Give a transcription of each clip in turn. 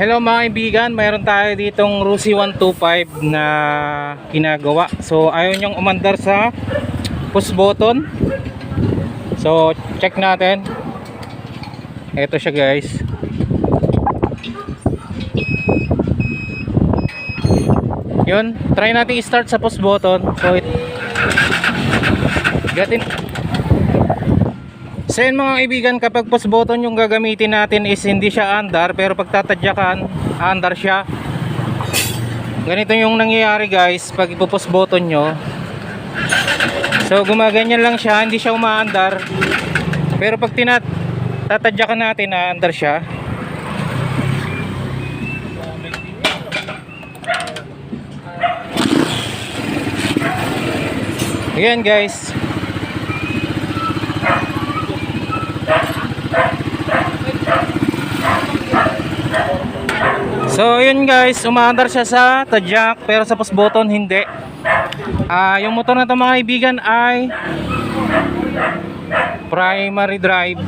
Hello mga kaibigan, mayroon tayo ditong Rusi 125 na ginagawa. So ayaw niyang umandar sa push button. So check natin. Ito siya guys. Yun, try natin i-start sa push button. So it Gatin So yun mga kaibigan, kapag push button yung gagamitin natin is hindi siya andar pero pag tatadyakan, andar siya. Ganito yung nangyayari guys pag ipupush button nyo. So gumaganyan lang siya, hindi siya umaandar. Pero pag tinat tatadyakan natin, aandar siya. Ayan guys. So yun guys, umaandar siya sa tadyak pero sa push button hindi. Ah, yung motor na to mga kaibigan ay primary drive.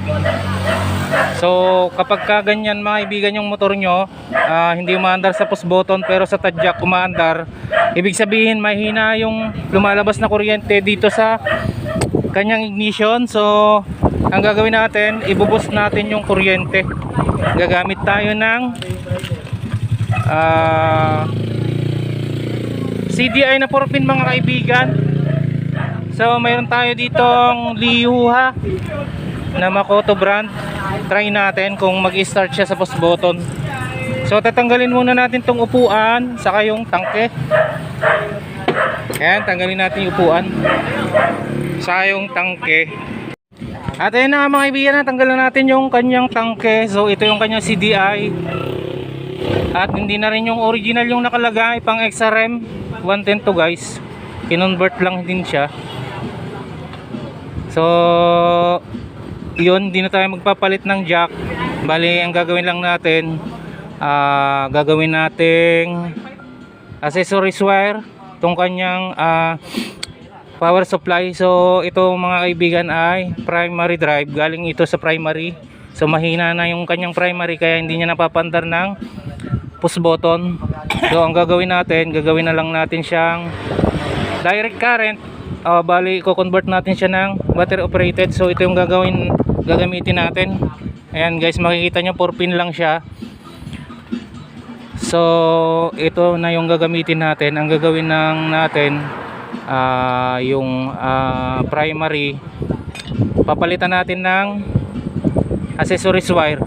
So kapag ka ganyan mga kaibigan yung motor nyo, ah, hindi umaandar sa push button pero sa tadyak umaandar, ibig sabihin mahina yung lumalabas na kuryente dito sa kanyang ignition. So ang gagawin natin, ibubus natin yung kuryente. Gagamit tayo ng ah CDI na 4 pin mga kaibigan. So mayroon tayo ditong Liuha na Makoto brand. Try natin kung mag start siya sa push button. So tatanggalin muna natin tong upuan saka yung tangke. Yan tanggalin natin yung upuan. Saka yung tangke. At ayun na mga kaibigan natanggalan natin yung kanyang tangke. So ito yung kanyang CDI at hindi na rin yung original yung nakalagay pang XRM 110 to guys. Kinonvert lang din siya. So yun, hindi na tayo magpapalit ng jack. Bali, ang gagawin lang natin ah gagawin nating accessories wire tong kanyang ah, power supply. So ito mga kaibigan ay primary drive. Galing ito sa primary. So mahina na yung kanyang primary kaya hindi niya napapandar ng push button. So ang gagawin natin, gagawin na lang natin siyang direct current. Uh, bali, i-convert natin siya ng battery operated. So ito yung gagawin, gagamitin natin. Ayan guys, makikita nyo 4 pin lang siya. So ito na yung gagamitin natin. Ang gagawin ng natin ah, yung ah, primary papalitan natin ng accessories wire.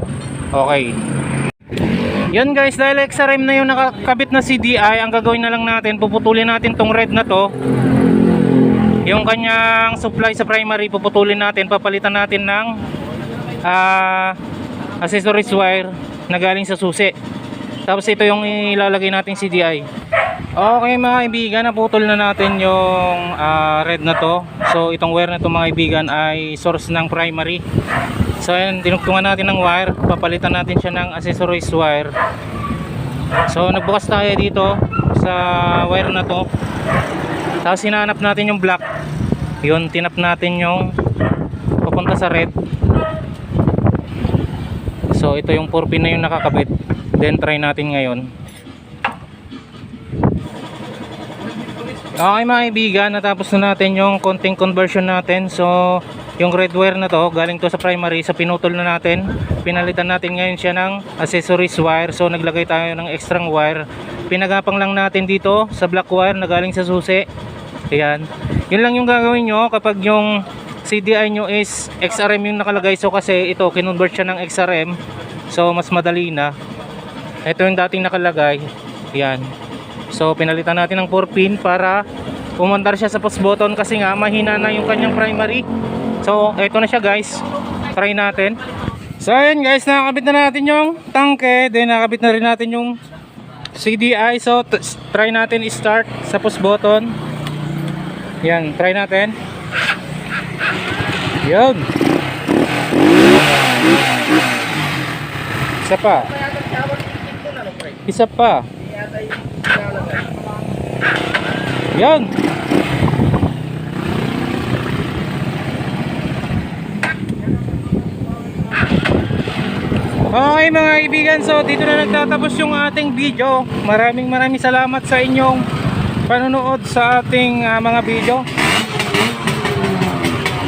Okay. Yan guys, dahil XRM na yung nakakabit na CDI, ang gagawin na lang natin, puputulin natin tong red na to. Yung kanyang supply sa primary, puputulin natin, papalitan natin ng ah, accessories wire na galing sa susi. Tapos ito yung ilalagay nating CDI. Okay mga kaibigan, naputol na natin yung ah, red na to. So itong wire na to mga kaibigan ay source ng primary. So ayan, dinugtungan natin ng wire, papalitan natin siya ng accessories wire. So nagbukas tayo dito sa wire na to. Tapos hinanap natin yung black. Yun, tinap natin yung papunta sa red. So ito yung 4 pin na yung nakakabit. Then try natin ngayon. Okay mga kaibigan, natapos na natin yung konting conversion natin. So, yung red wire na to, galing to sa primary, sa pinutol na natin. Pinalitan natin ngayon siya ng accessories wire. So, naglagay tayo ng extra wire. Pinagapang lang natin dito sa black wire na galing sa susi. Ayan. Yun lang yung gagawin nyo kapag yung CDI nyo is XRM yung nakalagay. So, kasi ito, kinonvert siya ng XRM. So, mas madali na. Ito yung dating nakalagay. Ayan. So pinalitan natin ng 4 pin para umandar siya sa push button kasi nga mahina na yung kanyang primary. So eto na siya guys. Try natin. So ayun guys, nakakabit na natin yung tangke, then nakakabit na rin natin yung CDI. So try natin i-start sa push button. Yan, try natin. Yun. Isa pa. Isa pa. Yan. Okay mga kaibigan, so dito na nagtatapos yung ating video. Maraming maraming salamat sa inyong panonood sa ating ah, mga video.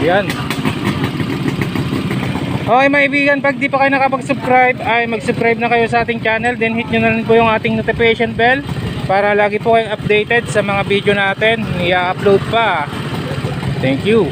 Yan. Okay mga kaibigan, pag di pa kayo nakapag-subscribe, ay mag-subscribe na kayo sa ating channel. Then hit nyo na rin po yung ating notification bell para lagi po kayong updated sa mga video natin. I-upload pa. Thank you.